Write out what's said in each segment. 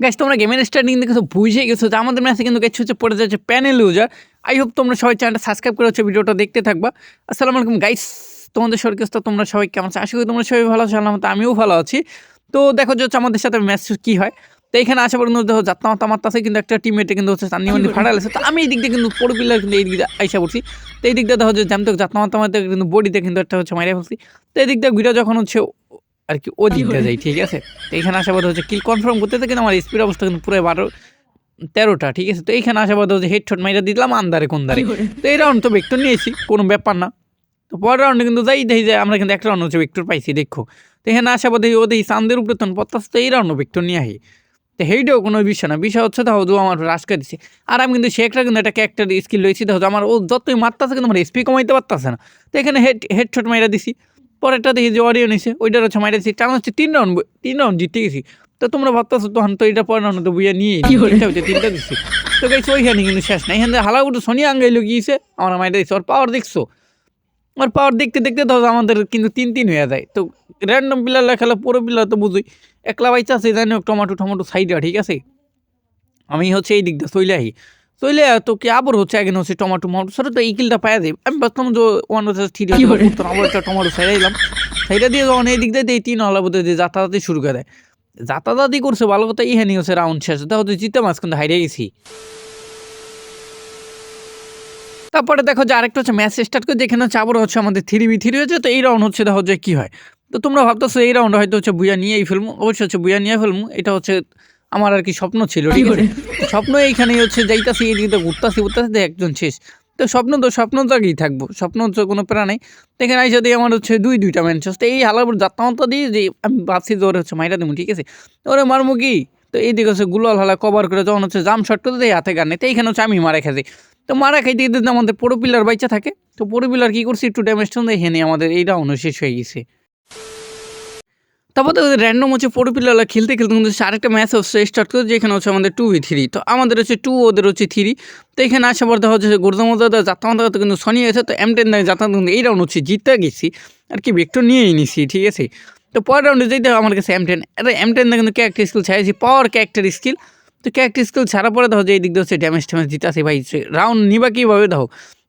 Guys তোমরা গেমের starting দেখে তো বুঝে গেছো যে আমাদের ম্যাচে কিন্তু গেছে হচ্ছে পড়ে যাচ্ছে প্যানেল ইউজার আই হোপ তোমরা সবাই চ্যানেলটা সাবস্ক্রাইব করে হচ্ছে ভিডিওটা দেখতে থাকবা। আসসালামু আলাইকুম গাইস তোমাদের সরকার তোমরা সবাই কেমন আছো? আশা করি তোমরা সবাই ভালো আছো আল্লাহ আমিও ভালো আছি। তো দেখো যে হচ্ছে আমাদের সাথে ম্যাচ কি হয়। তো এখানে আসা পর্যন্ত দেখো যাত্রা মাত্রা মারতাছে কিন্তু একটা টিমেটে কিন্তু হচ্ছে চান্দি মান্দি ফাটালেছে তো আমি এই দিক দিয়ে কিন্তু পড়ে পিলার কিন্তু এই দিক দিয়ে আইসা পড়ছি। তো এই দিক দিয়ে দেখো যে জ্যামতে যাত্রা মাত্রা মারতে কিন্তু বডিতে কিন্তু একটা হচ্ছে মারিয়া ফেলছি। তো এই দিক দিয়ে ভিডিও যখন হচ্ছে আর কি ও দিকটা যাই ঠিক আছে? তো এখানে আসা বাদ হচ্ছে কিল কনফার্ম করতে কিন্তু আমার স্পিড অবস্থা কিন্তু পুরো বারো তেরোটা ঠিক আছে? তো এইখানে আসা বাদ হচ্ছে হেডশট মাইরা দিলাম আন্দারে কোন দারে তো এই রাউন্ড তো ভেক্টর নিয়েছি কোনো ব্যাপার না। তো পরের রাউন্ডে কিন্তু যাই দেখি যে আমরা কিন্তু একটা রাউন্ড হচ্ছে ভেক্টর পাইছি দেখো। তো এখানে আসা বাদ ও দেখি চান্দের উপরে তখন পত্তাস তো এই রাউন্ড ভেক্টর নিয়ে আহি তো সেইটাও কোনো বিষয় না। বিষয় হচ্ছে তাহলে আমার রাজকে দিছে। আর আমি কিন্তু সে একটা কিন্তু একটা ক্যারেক্টার স্কিল লইছি দেখো আমার ও যতই মারতেছে কিন্তু আমার এসপি কমাইতে পারতেছে না। তো এখানে হেড হেডশট মাইরা দিছি। পরেরটা দেখি যে অডিও নিছে ওইটার হচ্ছে মাইরা দিছি। টান হচ্ছে তিন রাউন্ড তিন রাউন্ড জিতে গেছি। তো তোমরা ভাবতেছো তখন তো এটা পরের রাউন্ড তো বুঝে নিয়ে তিনটা হচ্ছে তিনটা দিছি। তো গেছি ওইখানে কিন্তু শেষ না এখানে হালা উঠে সোনিয়া আঙ্গাইলো গিয়েছে আমার মাইরা দিচ্ছে ওর পাওয়ার দেখছ? ওর পাওয়ার দেখতে দেখতে তো আমাদের কিন্তু তিন তিন হয়ে যায়। তো র্যান্ডম প্লেয়ার খেলা পুরো প্লেয়ার তো বুঝুই। একলা বাইচা আছে জানি টমাটো টমাটো সাইডা ঠিক আছে? আমি হচ্ছে এই দিক দিয়ে চলে আহি। চলে তো কি আবার হচ্ছে একদিন হচ্ছে টমাটো মটো সেটা তো এই কিলটা পাওয়া আমি ভাবতাম যে ওয়ান হচ্ছে আছে আবার একটা টমাটো সাইডে দিলাম। সাইডে দিয়ে যখন এই দিক দিয়ে এই তিন হলা বোধ দিয়ে যাতায়াতি শুরু করে দেয়। যাতায়াতি করছে ভালো কথা ইহানি হচ্ছে রাউন্ড শেষ। তা হচ্ছে জিতে মাছ কিন্তু হারিয়ে গেছি। তারপরে দেখো যে আরেকটা হচ্ছে ম্যাচ স্টার্ট করে যেখানে হচ্ছে আবার হচ্ছে আমাদের থ্রি বি থ্রি হয়েছে তো এই রাউন্ড হচ্ছে দেখো যে কী হয়। তো তোমরা ভাবতেছো এই রাউন্ড হয়তো হচ্ছে বুয়া নিয়েই ফেলব অবশ্যই হচ্ছে বুয়া নিয়ে ফেলব এটা হচ্ছে আমার আর কি স্বপ্ন ছিল, ঠিক আছে? স্বপ্ন এইখানেই হচ্ছে যাইতাছি এই দিকে ঘুরতাছি তো একজন শেষ। তো স্বপ্ন তো স্বপ্ন তো আগেই থাকব, স্বপ্ন হচ্ছে কোনো প্রাণ নেই। তো এখানে আইসা দিয়ে আমার হচ্ছে দুই, দুইটা ম্যাচ তো এই হালাপুর যাত্রামতা দিয়ে যে আমি ভাবছি যে ওরে হচ্ছে মাইরা দেবো ঠিক আছে? ওরে মারমু কি? তো এই দিকে হচ্ছে গুলাল হালা কভার করে যখন হচ্ছে জাম শট করে দেয়, হাতে গান নেই তো এইখানে হচ্ছে আমি মারা খেতে তো মারা খাইতে গিয়ে আমাদের পুরো পিলার বাইচা থাকে। তো পুরো পিলার কী করছি, একটু ড্যামেজ দেখে নিই আমাদের এই রাউন্ড শেষ হয়ে গেছে। তারপর তো র্যান্ডম হচ্ছে পুরো পিলাররা খেলতে খেলতে কিন্তু হচ্ছে আরেকটা ম্যাচ হচ্ছে স্টার্ট করে যেখানে হচ্ছে আমাদের টু ভি থ্রি তো আমাদের হচ্ছে টু ওদের হচ্ছে থ্রি তো এখানে আসা পর দেখা হচ্ছে যাত্রা মাত্রা কিন্তু সনি গেছে তো এম টেন যাত্রা কিন্তু এই রাউন্ড হচ্ছে জিতে গেছি। আর কি ভেক্টর নিয়েই নিছি, ঠিক আছে? তো পরের রাউন্ডে যেতে হবে আমার কাছে এম টেন এটা এম টেন কিন্তু ক্যারেক্টার স্কিল ছাড়াইছি পাওয়ার ক্যারেক্টার স্কিল তো ক্যারেক্টার স্কিল ছাড়া পরে দেখো যে এই দিক দিয়ে হচ্ছে ড্যামেজ ট্যামেজ দিতে ভাই রাউন্ড নিবা কীভাবে দেখো?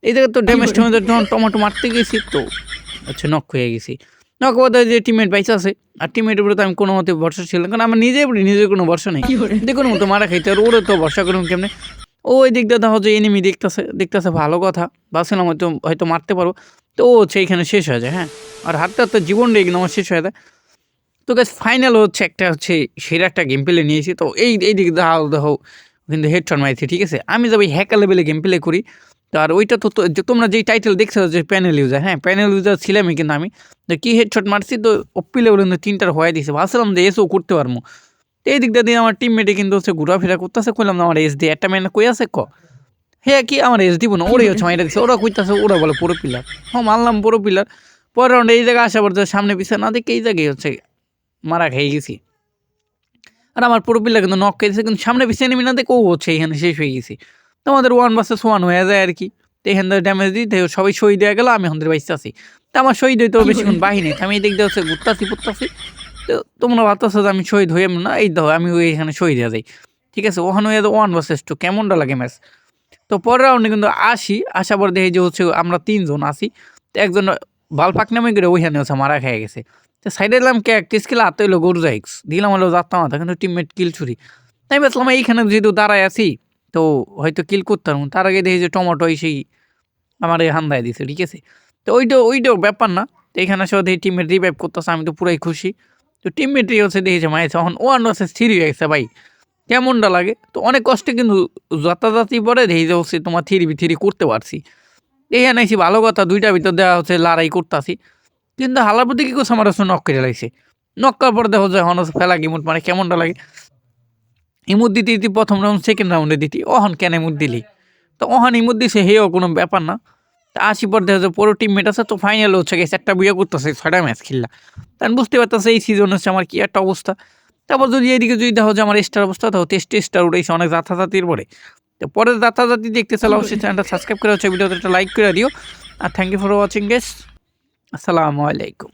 এই জায়গায় তো ড্যামেজ ট্যামেজ যখন টমাটো মারতে গেছি তো আচ্ছা নক হয়ে গেছি। নক হওয়াতে যে টিমমেট বাইসে আছে। আর টিমমেটের উপরে তো আমি কোনো মতে ভরসা ছিল না কারণ আমার নিজের উপরে নিজের কোনো ভরসা নেই। দেখুন মতো মারা খাইতে আর ওরে তো ভরসা করুন কেমনে? ও ওই দিক দেখো যে এনিমি দেখতেছে দেখতেছে ভালো কথা ভাবছিলাম হয়তো হয়তো মারতে পারব। তো ও হচ্ছে এইখানে শেষ হয়ে যায় হ্যাঁ। আর হাতটা তো জীবন রেগে আমার শেষ হয়ে যায়। তো গাছ ফাইনাল হচ্ছে একটা হচ্ছে সেরা একটা গেম প্লে নিয়েছি তো এই এই দিক দাও দেখো কিন্তু হেডশট মারিছি ঠিক আছে? আমি যাব হ্যাকা লেভেলে গেম প্লে করি। তো আর ওইটা তো যে তোমরা যেই টাইটেল দেখছ যে প্যানেল ইউজার হ্যাঁ প্যানেল ইউজার ছিলামই কিন্তু আমি। তো কী হেডশট মারছি তো অপ্পি লেভেল কিন্তু তিনটার হয়ে দিয়েছে ভাবছিলাম যে এসও করতে পারব। তো এই দিকটা দিয়ে আমার টিমমেটে কিন্তু হচ্ছে ঘোরাফেরা করতেছে। কইলাম না আমার এস দিয়ে একটা ম্যান কই আছে ক? হ্যাঁ কি আমার এস দিব না ওরাই হচ্ছে মাইরা দিচ্ছে ওরা কইতাছে, ওরা বলে পুরো পিলার হ্যাঁ মানলাম পুরো পিলার পরের রাউন্ডে এই জায়গায় আসা পড়ছে সামনে পিছিয়ে না, দেখে এই জায়গায় হচ্ছে মারা খেয়ে গেছি। আর আমার পুরো পিলার কিন্তু নক খেয়েছে কিন্তু সামনে পিছিয়ে নেমে না দেখে ও হচ্ছে এখানে শেষ হয়ে গেছি। তো আমাদের ওয়ান বাসেস ওয়ান হয়ে যায় আর কি। তো এখান থেকে ড্যামেজ দিই তো সবাই শহীদ হয়ে গেল আমি আমাদের বাইসে আছি। তো আমার শহীদ হইতেও বেশিক্ষণ বাহিনী আমি এই দিক দিয়ে হচ্ছে ঘুরতাছি ফুটতাছি তো তোমরা ভাবতেছো যে আমি শহীদ হইম না এই দেখো আমি ওই এখানে শহীদ হয়ে যাই। ঠিক আছে ওখানে হয়ে ওয়ান ভার্সেস টু কেমনটা লাগে ম্যাচ তো পরের রাউন্ডে কিন্তু আসি আসার পর দেখি যে হচ্ছে আমরা তিনজন আসি তো একজন বাল পাক নামে করে ওইখানে হচ্ছে মারা খেয়ে গেছে। তো সাইডে দিলাম কে? একটা স্কিল আতে হইল গোরজাইক্স দিলাম হলো যাত্রা মাথা কিন্তু টিমমেট কিল ছুরি। তাই ভাবছিলাম এইখানে যেহেতু দাঁড়ায় আছি তো হয়তো কিল করতাম। তার আগে দেখি যে টমেটো সেই আমার এই হান্দায় দিছে, ঠিক আছে? তো ওইটা, ওইটাও ব্যাপার না। তো এখানে সব দেখি টিমমেট রিভাইভ করতেছে, আমি তো পুরাই খুশি। তো টিমমেটই হচ্ছে দেখেছে মায়েছে এখন ওয়ান ভার্সেস থ্রি হয়ে গেছে ভাই। কেমনটা লাগে? তো অনেক কষ্টে কিন্তু যাতাযাতি পরে দেখি যে হচ্ছে তোমার থ্রি বি করতে পারছি। এই আনাইছি ভালো কথা দুইটা ভিতর দেওয়া হচ্ছে লড়াই করতেছি। কিন্তু হালার প্রতি কী করছে? আমার হচ্ছে নক করে লাগছে নক করার পরে দেখো যে এখন হচ্ছে ফেলা ইমুট মানে কেমনটা লাগে? ইমুট দিতে দিতে প্রথম রাউন্ড সেকেন্ড রাউন্ডে দিতি। অহন কেন ইমুদ দিলি? তো অহন ইমুদ দিছে হেও কোনো ব্যাপার না। তা আসি পর দেখা যায় পুরো টিমমেট আছে, তো ফাইনাল হচ্ছে গেছে একটা বিয়ে করতেছে, ছয়টা ম্যাচ খেললা। তা আমি বুঝতে পারতেছে এই সিজন হচ্ছে আমার কী একটা অবস্থা। তারপর যদি এদিকে যদি দেখো যে আমার স্টার অবস্থা তো টেস্ট স্টার উঠেছে অনেক যাতাযাতির পরে। তো পরে যাতাযাতি দেখতে চাইলে অবশ্যই চ্যানেলটা সাবস্ক্রাইব করে হচ্ছে ভিডিওতে একটা লাইক করে দিও। আর thank you for watching guys আসসালামু আলাইকুম।